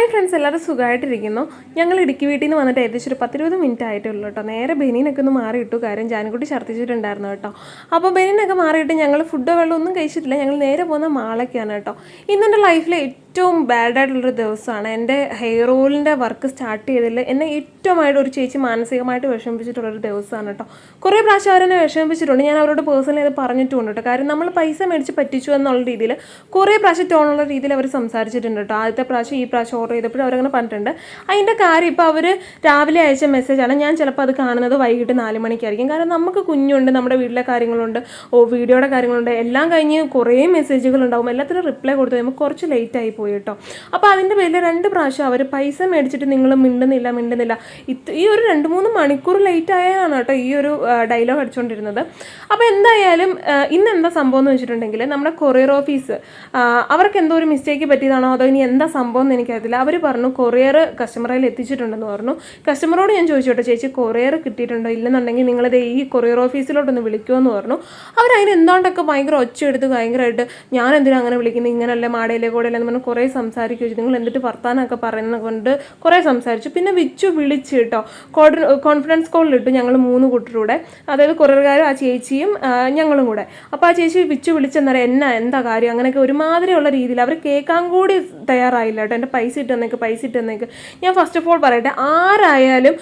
Hi friends എല്ലാവരും സുഖമായിട്ടിരിക്കുന്നു. ഞങ്ങൾ ഇടുക്കി വീട്ടിൽ നിന്ന് വന്നിട്ട് ഏകദേശം ഒരു പത്തിരുപത് മിനിറ്റ് ആയിട്ടുള്ളൂ കേട്ടോ. നേരെ ബെനീനൊക്കെ ഒന്ന് മാറി ഇട്ടു കാര്യം ജാനക്കുട്ടി ഛർദ്ദിച്ചിട്ടുണ്ടായിരുന്നു കേട്ടോ. അപ്പോൾ ബെനീനൊക്കെ മാറിയിട്ട് ഞങ്ങൾ ഫുഡോ വെള്ളം ഒന്നും കഴിച്ചിട്ടില്ല. ഞങ്ങൾ നേരെ പോകുന്ന മാളൊക്കെയാണ് കേട്ടോ. ഇന്നെന്റെ ലൈഫിലെ ഏറ്റവും ബാഡ് ആയിട്ടുള്ളൊരു ദിവസമാണ്. എന്റെ ഹെയർ ഓയിലിന്റെ വർക്ക് സ്റ്റാർട്ട് ചെയ്തതിൽ എന്നെ ഏറ്റവുമായിട്ട് ഒരു ചേച്ചി മാനസികമായിട്ട് വിഷമിപ്പിച്ചിട്ടുള്ളൊരു ദിവസമാണ് കേട്ടോ. കുറേ പ്രാവശ്യം അവരെന്നെ വിഷമിപ്പിച്ചിട്ടുണ്ട്. ഞാൻ അവരോട് പേഴ്സണലി അത് പറഞ്ഞിട്ടുണ്ട് കേട്ടോ. കാര്യം നമ്മൾ പൈസ മേടിച്ച് പറ്റിച്ചു എന്നുള്ള രീതിയിൽ കുറേ പ്രാവശ്യം ടോണുള്ള രീതിയിൽ അവർ സംസാരിച്ചിട്ടുണ്ട് കേട്ടോ. ആദ്യത്തെ പ്രാവശ്യം ഈ പ്രാവശ്യം ഓർഡർ ചെയ്തപ്പോഴും അവരങ്ങനെ പറഞ്ഞിട്ടുണ്ട്. അതിന്റെ കാര്യം ഇപ്പോൾ അവർ രാവിലെ അയച്ച മെസ്സേജാണ് ഞാൻ ചിലപ്പോൾ അത് കാണുന്നത് വൈകിട്ട് നാല് മണിക്കായിരിക്കും. കാരണം നമുക്ക് കുഞ്ഞുണ്ട് നമ്മുടെ വീട്ടിലെ കാര്യങ്ങളുണ്ട് ഓ വീഡിയോയുടെ കാര്യങ്ങളുണ്ട്. എല്ലാം കഴിഞ്ഞ് കുറേ മെസ്സേജുകൾ ഉണ്ടാവും. എല്ലാത്തിനും റിപ്ലൈ കൊടുത്തു കഴിയുമ്പോൾ കുറച്ച് ലേറ്റ് ആയി പോയി കേട്ടോ. അപ്പോൾ അതിന്റെ പേരിൽ രണ്ട് പ്രാവശ്യം അവർ പൈസ മേടിച്ചിട്ട് നിങ്ങൾ മിണ്ടുന്നില്ല മിണ്ടുന്നില്ല. ഇത് ഈ ഒരു രണ്ട് മൂന്ന് മണിക്കൂർ ലേറ്റ് ആയാലാണ് കേട്ടോ ഈ ഒരു ഡയലോഗ് അടിച്ചുകൊണ്ടിരുന്നത് അപ്പോൾ എന്തായാലും ഇന്ന് എന്താ സംഭവം എന്ന് വെച്ചിട്ടുണ്ടെങ്കിൽ നമ്മുടെ കൊറിയർ ഓഫീസ് അവർക്ക് എന്തോ ഒരു മിസ്റ്റേക്ക് പറ്റിയതാണോ അതോ ഇനി എന്താ സംഭവം എന്ന് എനിക്കറിയത്തില്ല. അവർ പറഞ്ഞു കൊറിയർ കസ്റ്റമറിൽ എത്തിച്ചിട്ടുണ്ടെന്ന് പറഞ്ഞു. കസ്റ്റമറോട് ഞാൻ ചോദിച്ചു കേട്ടോ ചേച്ചി കൊറിയർ കിട്ടിയിട്ടുണ്ടോ? ഇല്ലെന്നുണ്ടെങ്കിൽ നിങ്ങളിത് ഈ കൊറിയർ ഓഫീസിലോട്ടൊന്ന് വിളിക്കുമെന്ന് പറഞ്ഞു. അവർ അതിന് എന്തുകൊണ്ടൊക്കെ ഭയങ്കര ഒച്ച എടുത്ത് ഭയങ്കരമായിട്ട് ഞാൻ എന്തിനാ അങ്ങനെ വിളിക്കുന്നത് ഇങ്ങനല്ലേ മാടയിലെ കൂടെ എന്ന് പറഞ്ഞ്. കുറേ സംസാരിക്കുക നിങ്ങൾ എന്നിട്ട് വർത്താനമൊക്കെ പറയുന്നത് കൊണ്ട് കുറേ സംസാരിച്ചു. പിന്നെ വിച്ചു വിളിച്ച് കേട്ടോ. കോൺഫിഡൻസ് കോളിലിട്ടു ഞങ്ങൾ മൂന്ന് കൂട്ടരൂടെ. അതായത് കുറേക്കാരും ആ ചേച്ചിയും ഞങ്ങളും കൂടെ. അപ്പോൾ ആ ചേച്ചി വിച്ചു വിളിച്ചെന്നറിയാം എന്നാ എന്താ കാര്യം? അങ്ങനെയൊക്കെ ഒരുമാതിരിയുള്ള രീതിയിൽ അവർ കേൾക്കാൻ കൂടി തയ്യാറായില്ല കേട്ടോ. എന്റെ പൈസ ഇട്ട് തന്നേക്ക് പൈസ ഇട്ട് തന്നേക്ക് ഞാൻ ഫസ്റ്റ് ഓഫ് ഓൾ പറയട്ടെ ആരായാലും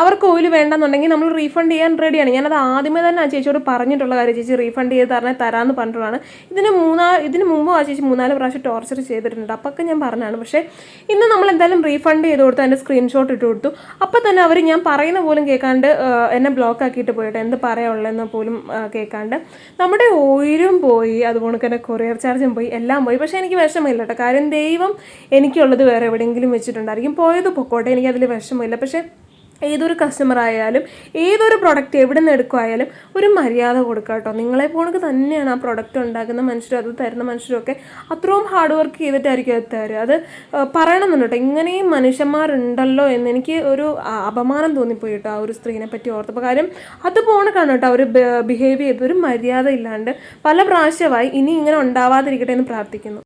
അവർക്ക് ഓയിൽ വേണ്ടെന്നുണ്ടെങ്കിൽ നമ്മൾ റീഫണ്ട് ചെയ്യാൻ റെഡിയാണ് ഞാനത് ആദ്യമേ തന്നെ ആ ചേച്ചിയോട് പറഞ്ഞിട്ടുള്ള കാര്യം ചേച്ചി റീഫണ്ട് ചെയ്ത് തരണേ തരാമെന്ന് പറഞ്ഞിട്ടുള്ളതാണ്. ഇതിന് മൂന്നാ ഇതിന് മുമ്പ് ആ ചേച്ചി മൂന്നാൽ പ്രാവശ്യം ടോർച്ചർ ചെയ്തിട്ടുണ്ട്. അപ്പൊക്കെ ഞാൻ പറഞ്ഞാണ്. പക്ഷേ ഇന്ന് നമ്മൾ എന്തായാലും റീഫണ്ട് ചെയ്ത് കൊടുത്തു അതിന്റെ സ്ക്രീൻഷോട്ട് ഇട്ട് കൊടുത്തു. അപ്പം തന്നെ അവർ ഞാൻ പറയുന്ന പോലും കേൾക്കാണ്ട് എന്നെ ബ്ലോക്ക് ആക്കിയിട്ട് പോയിട്ട് എന്ത് പറയാനുള്ളതെന്ന് പോലും കേൾക്കാണ്ട് നമ്മുടെ ഓയിലും പോയി അതുപോലെ തന്നെ കൊറിയർ ചാർജും പോയി എല്ലാം പോയി. പക്ഷേ എനിക്ക് വിഷമമില്ല കേട്ടോ. കാര്യം ദൈവം എനിക്കുള്ളത് വേറെ എവിടെയെങ്കിലും വെച്ചിട്ടുണ്ടായിരിക്കും. പോയത് പൊക്കോട്ടെ എനിക്കതിൽ വിഷമമില്ല. പക്ഷേ ഏതൊരു കസ്റ്റമർ ആയാലും ഏതൊരു പ്രൊഡക്റ്റ് എവിടെ നിന്ന് എടുക്കുമായാലും ഒരു മര്യാദ കൊടുക്കുക കേട്ടോ. നിങ്ങളെ പോണക്ക് തന്നെയാണ് ആ പ്രൊഡക്റ്റ് ഉണ്ടാക്കുന്ന മനുഷ്യരും അത് തരുന്ന മനുഷ്യരും ഒക്കെ അത്രയും ഹാർഡ് വർക്ക് ചെയ്തിട്ടായിരിക്കും അത് തരുക അത് പറയണമെന്നുണ്ട് കേട്ടോ. ഇങ്ങനെയും മനുഷ്യന്മാരുണ്ടല്ലോ എന്ന് എനിക്ക് ഒരു അപമാനം തോന്നിപ്പോയി കേട്ടോ ആ ഒരു സ്ത്രീനെ പറ്റി ഓർത്തപ്പോൾ കാര്യം അത് പോണക്കാണ് കേട്ടോ അവർ ബിഹേവ് ചെയ്ത് ഒരു മര്യാദ ഇല്ലാണ്ട് പല പ്രാവശ്യമായി ഇനി ഇങ്ങനെ ഉണ്ടാവാതിരിക്കട്ടെ എന്ന് പ്രാർത്ഥിക്കുന്നു.